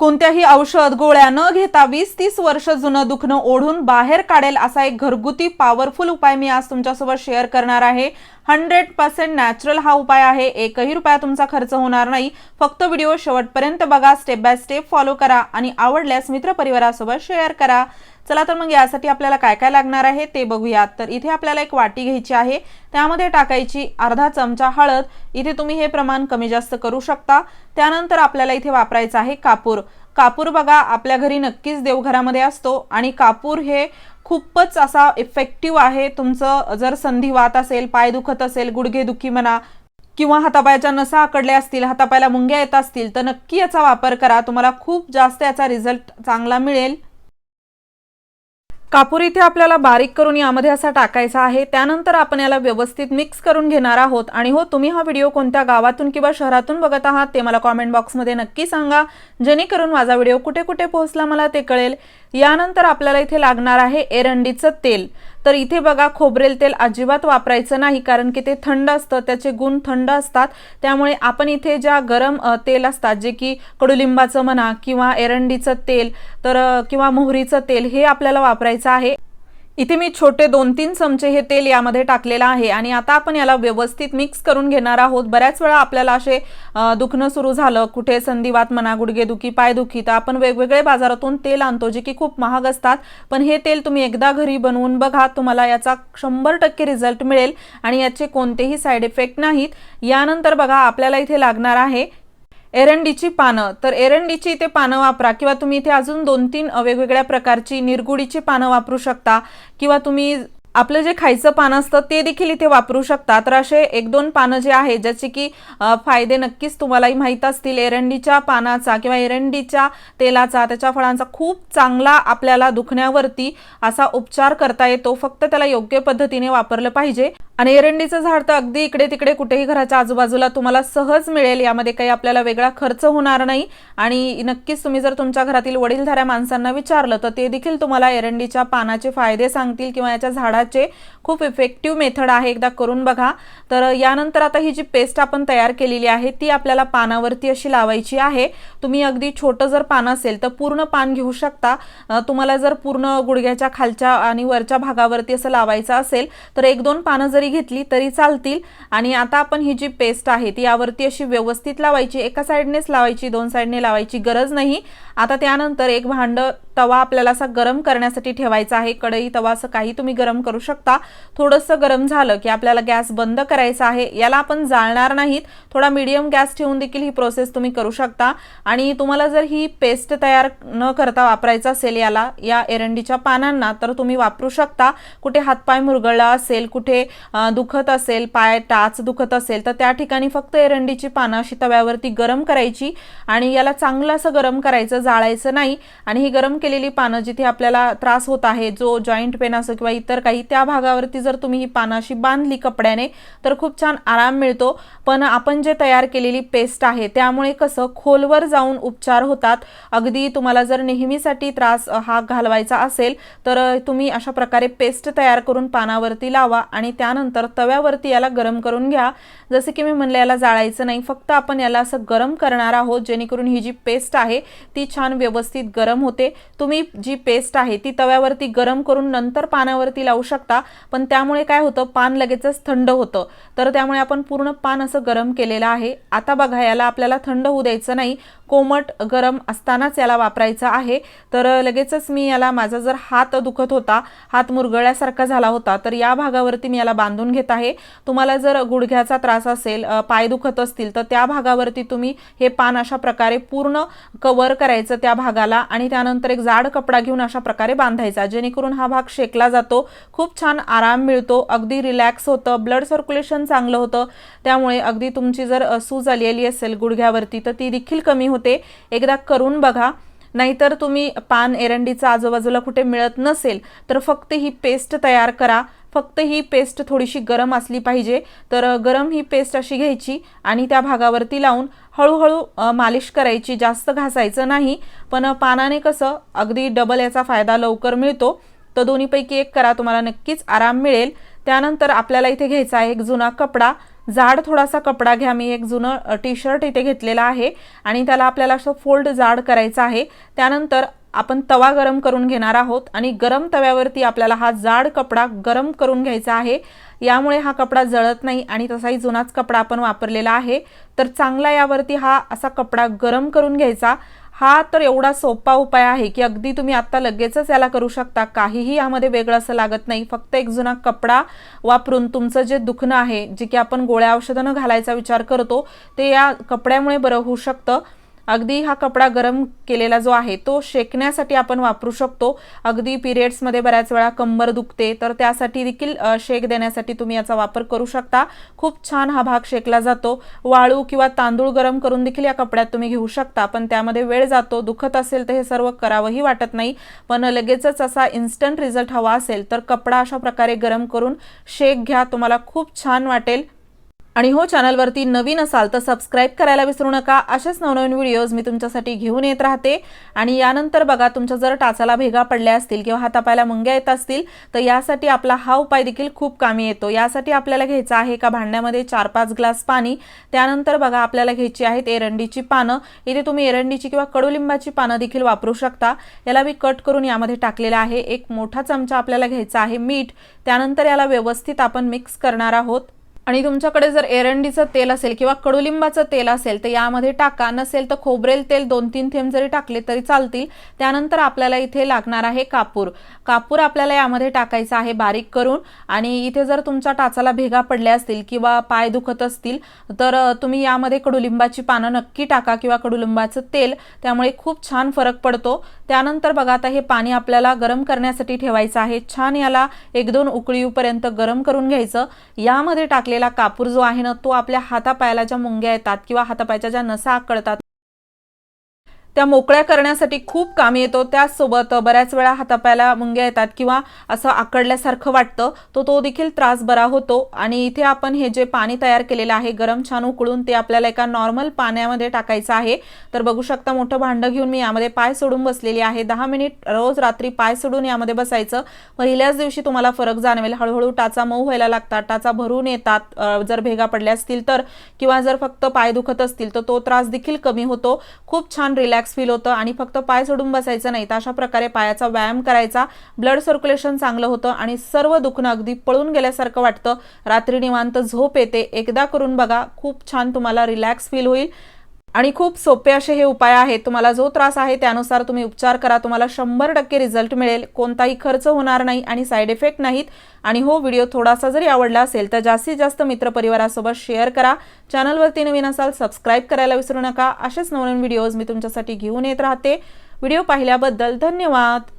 कोणत्याही औषध गोळ्या न घेता वीस तीस वर्ष जुनं दुखणं ओढून बाहेर काढेल असा एक घरगुती पॉवरफुल उपाय मी आज तुमच्यासोबत शेअर करणार आहे. हंड्रेड पर्सेंट नॅचरल हा उपाय आहे. एकही रुपया तुमचा खर्च होणार नाही. फक्त व्हिडिओ शेवटपर्यंत बघा. स्टेप बाय स्टेप फॉलो करा आणि आवडल्यास मित्रपरिवारासोबत शेअर करा. चला तर मग यासाठी आपल्याला काय काय लागणार आहे ते बघूयात. तर इथे आपल्याला एक वाटी घ्यायची आहे. त्यामध्ये टाकायची अर्धा चमचा हळद. इथे तुम्ही हे प्रमाण कमी जास्त करू शकता. त्यानंतर आपल्याला इथे वापरायचं आहे कापूर. कापूर बघा आपल्या घरी नक्कीच देवघरामध्ये असतो आणि कापूर हे खूपच असा इफेक्टिव्ह आहे. तुमचं जर संधिवात असेल पाय दुखत असेल गुडघेदुखी म्हणा किंवा हातापायाच्या नसा आकडल्या असतील हातापायाला मुंग्या येत असतील तर नक्की याचा वापर करा. तुम्हाला खूप जास्त याचा रिझल्ट चांगला मिळेल. कापूर इथे आपल्याला बारीक करून यामध्ये असा टाकायचा आहे. त्यानंतर आपण याला व्यवस्थित मिक्स करून घेणार आहोत. आणि हो तुम्ही हा व्हिडिओ कोणत्या गावातून किंवा शहरातून बघत आहात ते मला कॉमेंट बॉक्समध्ये नक्की सांगा. जेणेकरून माझा व्हिडिओ कुठे कुठे पोहोचला मला ते कळेल. यानंतर आपल्याला इथे लागणार आहे एरंडीचं तेल. तर इथे बघा खोबरेल तेल अजिबात वापरायचं नाही कारण की ते थंड असतं त्याचे गुण थंड असतात. त्यामुळे आपण इथे ज्या गरम तेल असतात जे की कडुलिंबाचं म्हणा किंवा एरंडीचं तेल तर किंवा मोहरीचं तेल हे आपल्याला वापरायचं आहे. इथे मी छोटे दोन तीन चमचे हे तेल यामध्ये टाकलेलं आहे आणि आता आपण याला व्यवस्थित मिक्स करून घेणार आहोत. बऱ्याच वेळा आपल्याला असे दुखणं सुरू झालं कुठे संधिवात म्हणा गुडघेदुखी पायदुखी तर आपण वेगवेगळे बाजारातून तेल आणतो जे की खूप महाग असतात. पण हे तेल तुम्ही एकदा घरी बनवून बघा तुम्हाला याचा शंभर टक्के रिझल्ट मिळेल आणि याचे कोणतेही साईड इफेक्ट नाहीत. यानंतर बघा आपल्याला इथे लागणार आहे एरंडीची पानं. तर एरंडीची इथे पानं वापरा किंवा तुम्ही इथे अजून दोन तीन वेगवेगळ्या प्रकारची निरगुडीची पानं वापरू शकता किंवा तुम्ही आपलं जे खायचं पान असतं ते देखील इथे वापरू शकता. तर असे एक दोन पानं जे आहे ज्याचे की फायदे नक्कीच तुम्हालाही माहीत असतील. एरंडीच्या पानाचा किंवा एरंडीच्या तेलाचा त्याच्या फळांचा खूप चांगला आपल्याला दुखण्यावरती असा उपचार करता येतो. फक्त त्याला योग्य पद्धतीने वापरलं पाहिजे. आणि एरंडीचं झाड तर अगदी इकडे तिकडे कुठेही घराच्या आजूबाजूला तुम्हाला सहज मिळेल. यामध्ये काही आपल्याला वेगळा खर्च होणार नाही. आणि नक्कीच तुम्ही जर तुमच्या घरातील वडीलधाऱ्या माणसांना विचारलं तर ते देखील तुम्हाला एरंडीच्या पानाचे फायदे सांगतील किंवा याच्या झाडाचे खूप इफेक्टिव्ह मेथड आहे. एकदा करून बघा. तर यानंतर आता ही जी पेस्ट आपण तयार केलेली आहे ती आपल्याला पानावरती अशी लावायची आहे. तुम्ही अगदी छोटं जर पान असेल तर पूर्ण पान घेऊ शकता. तुम्हाला जर पूर्ण गुडघ्याच्या खालच्या आणि वरच्या भागावरती असं लावायचं असेल तर एक दोन पानं जरी घेतली तरी चालतील. आणि आता आपण ही जी पेस्ट आहे ती यावरती अशी व्यवस्थित लावायची एका साईडनेच लावायची दोन साईडने लावायची गरज नाही. आता त्यानंतर एक भांडं तवा आपल्याला असा गरम करण्यासाठी ठेवायचा आहे. कढई तवा असं काही तुम्ही गरम करू शकता. थोडंसं गरम झालं की आपल्याला गॅस बंद करायचा आहे. याला आपण जाळणार नाहीत. थोडा मीडियम गॅस ठेवून देखील ही प्रोसेस तुम्ही करू शकता. आणि तुम्हाला जर ही पेस्ट तयार न करता वापरायचं असेल याला या एरंडीच्या पानांना तर तुम्ही वापरू शकता. कुठे हातपाय मुरगळला असेल कुठे दुखत असेल पाय टाच दुखत असेल तर त्या ठिकाणी फक्त एरंडीची पानं अशी तव्यावरती गरम करायची. आणि याला चांगलं असं गरम करायचं जाळायचं नाही. आणि ही गरम केलेली पानं जिथे आपल्याला त्रास होत आहे जो जॉईंट पेन असो किंवा इतर काही त्या भागावरती जर तुम्ही ही पानं अशी बांधली कपड्याने तर खूप छान आराम मिळतो. पण आपण जे तयार केलेली पेस्ट आहे त्यामुळे कसं खोलवर जाऊन उपचार होतात. अगदी तुम्हाला जर नेहमीसाठी त्रास हा घालवायचा असेल तर तुम्ही अशा प्रकारे पेस्ट तयार करून पानावरती लावा आणि त्यानंतर तव्यावरती याला गरम करून घ्या. जसं की मी म्हणले याला जाळायचं नाही फक्त आपण याला असं गरम करणार आहोत जेणेकरून ही जी पेस्ट आहे ती छान व्यवस्थित गरम होते. तुम्ही जी पेस्ट आहे ती तव्यावरती गरम करून नंतर पानावरती लावू शकता. पण त्यामुळे काय होतं पान लगेचच थंड होतं. तर त्यामुळे आपण पूर्ण पान असं गरम केलेलं आहे. आता बघा याला आपल्याला थंड होऊ द्यायचं नाही. कोमट गरम असतानाच याला वापरायचं आहे. तर लगेचच मी याला माझा जर हात दुखत होता हात मुरगळ्यासारखा झाला होता तर या भागावरती मी याला बांधून घेत आहे. तुम्हाला जर गुडघ्याचा त्रास असेल पाय दुखत असतील तर त्या भागावरती तुम्ही हे पान अशा प्रकारे पूर्ण कवर करायचं त्या भागाला आणि त्यानंतर एक जाड कपडा घेऊन अशा प्रकारे बांधायचा. जेणेकरून हा भाग शेकला जातो खूप छान आराम मिळतो अगदी रिलॅक्स होतं ब्लड सर्क्युलेशन चांगलं होतं. त्यामुळे अगदी तुमची जर सूज आलेली असेल गुडघ्यावरती तर ती देखील कमी होते. एकदा करून बघा. नाहीतर तुम्ही पान एरंडीचं आजूबाजूला कुठे मिळत नसेल तर फक्त ही पेस्ट तयार करा. फक्त ही पेस्ट थोडीशी गरम असली पाहिजे. तर गरम ही पेस्ट अशी घ्यायची आणि त्या भागावरती लावून हळूहळू मालिश करायची. जास्त घासायचं नाही. पण पानाने कसं अगदी डबल याचा फायदा लवकर मिळतो. तर दोन्हीपैकी एक करा. तुम्हाला नक्कीच आराम मिळेल. त्यानंतर आपल्याला इथे घ्यायचा आहे एक जुना कपडा. जाड थोडासा कपडा घ्या. मी एक जुनं टी शर्ट इथे घेतलेला आहे आणि त्याला आपल्याला असं फोल्ड जाड करायचं आहे. त्यानंतर आपण तवा गरम करून घेणार आहोत आणि गरम तव्यावरती आपल्याला हा जाड कपडा गरम करून घ्यायचा आहे. यामुळे हा कपडा जळत नाही आणि तसाही जुनाच कपडा आपण वापरलेला आहे. तर चांगला यावरती हा असा कपडा गरम करून घ्यायचा. हा तर एवढा सोपा उपाय आहे की अगदी तुम्ही आत्ता लगेचच याला करू शकता. काहीही यामध्ये वेगळं असं लागत नाही. फक्त एक जुना कपडा वापरून तुमचं जे दुखणं आहे जे की आपण गोळ्या औषधानं घालायचा विचार करतो ते या कपड्यामुळे बरं होऊ शकतं. अगदी हा कपडा गरम केलेला जो आहे तो शेकण्यासाठी आपण वापरू शकतो. अगदी पिरियड्समध्ये बऱ्याच वेळा कंबर दुखते तर त्यासाठी देखील शेक देण्यासाठी तुम्ही याचा वापर करू शकता. खूप छान हा भाग शेकला जातो. वाळू किंवा तांदूळ गरम करून देखील या कपड्यात तुम्ही घेऊ शकता पण त्यामध्ये वेळ जातो. दुखत असेल तर हे सर्व करावंही वाटत नाही पण लगेचच असा इन्स्टंट रिझल्ट हवा असेल तर कपडा अशा प्रकारे गरम करून शेक घ्या. तुम्हाला खूप छान वाटेल. आणि हो चॅनलवरती नवीन असाल तर सबस्क्राईब करायला विसरू नका. असेच नवनवीन व्हिडिओज मी तुमच्यासाठी घेऊन येत राहते. आणि यानंतर बघा तुमच्या जर टाचाला भेगा पडल्या असतील किंवा हातापायला मुंग्या येत असतील तर यासाठी आपला हा उपाय देखील खूप कामी येतो. यासाठी आपल्याला घ्यायचा आहे एका भांड्यामध्ये चार पाच ग्लास पाणी. त्यानंतर बघा आपल्याला घ्यायची आहेत एरंडीची पानं. इथे तुम्ही एरंडीची किंवा कडुलिंबाची पानं देखील वापरू शकता. याला मी कट करून यामध्ये टाकलेलं आहे. एक मोठा चमचा आपल्याला घ्यायचा आहे मीठ. त्यानंतर याला व्यवस्थित आपण मिक्स करणार आहोत. आणि तुमच्याकडे जर एरंडीचं तेल असेल किंवा कडुलिंबाचं तेल असेल तर यामध्ये टाका. नसेल तर खोबरेल तेल दोन तीन थेंब जरी टाकले तरी चालतील. त्यानंतर आपल्याला इथे लागणार आहे कापूर. कापूर आपल्याला यामध्ये टाकायचा आहे बारीक करून. आणि इथे जर तुमच्या टाचाला भेगा पडल्या असतील किंवा पाय दुखत असतील तर तुम्ही यामध्ये कडुलिंबाची पानं नक्की टाका किंवा कडुलिंबाचं तेल. त्यामुळे खूप छान फरक पडतो. त्यानंतर बघा आता हे पाणी आपल्याला गरम करण्यासाठी ठेवायचं आहे. छान याला एक दोन उकळी येऊपर्यंत गरम करून घ्यायचं. यामध्ये टाकलेला कापूर जो आहे ना तो आपल्या हातापायाला ज्या मुंग्या येतात किंवा हातापायाच्या ज्या नसा आकळतात त्या मोकळ्या करण्यासाठी खूप कामी येतो. त्याचसोबत बऱ्याच वेळा हातापायाला मुंग्या येतात किंवा असं आकडल्यासारखं वाटतं. तो तो देखील त्रास बरा होतो. आणि इथे आपण हे जे पाणी तयार केलेलं आहे गरम छान उकळून ते आपल्याला एका नॉर्मल पाण्यामध्ये टाकायचं आहे. तर बघू शकता मोठं भांडं घेऊन मी यामध्ये पाय सोडून बसलेली आहे. दहा मिनिट रोज रात्री पाय सोडून यामध्ये बसायचं. पहिल्याच दिवशी तुम्हाला फरक जाणवेल. हळूहळू टाचा मऊ व्हायला लागतात. टाचा भरून येतात. जर भेगा पडल्या असतील तर किंवा जर फक्त पाय दुखत असतील तर तो त्रास देखील कमी होतो. खूप छान रिलॅक्स रिलॅक्स फील होतं आणि फक्त पाय सोडून बसायचं नाही. तर अशा प्रकारे पायाचा व्यायाम करायचा ब्लड सर्क्युलेशन चांगलं होतं आणि सर्व दुखणं अगदी पळून गेल्यासारखं वाटतं. रात्री निवांत झोप येते. एकदा करून बघा खूप छान तुम्हाला रिलॅक्स फील होईल. आणि खूप सोपे असे हे उपाय आहेत. तुम्हाला जो त्रास आहे त्यानुसार तुम्ही उपचार करा. तुम्हाला शंभर टक्के रिझल्ट मिळेल. कोणताही खर्च होणार नाही आणि साईड इफेक्ट नाहीत. आणि हो व्हिडिओ थोडासा जरी आवडला असेल तर जास्तीत जास्त मित्रपरिवारासोबत शेअर करा. चॅनलवरती नवीन असाल सबस्क्राईब करायला विसरू नका. असेच नवनवीन व्हिडिओज मी तुमच्यासाठी घेऊन येत राहते. व्हिडिओ पाहिल्याबद्दल धन्यवाद.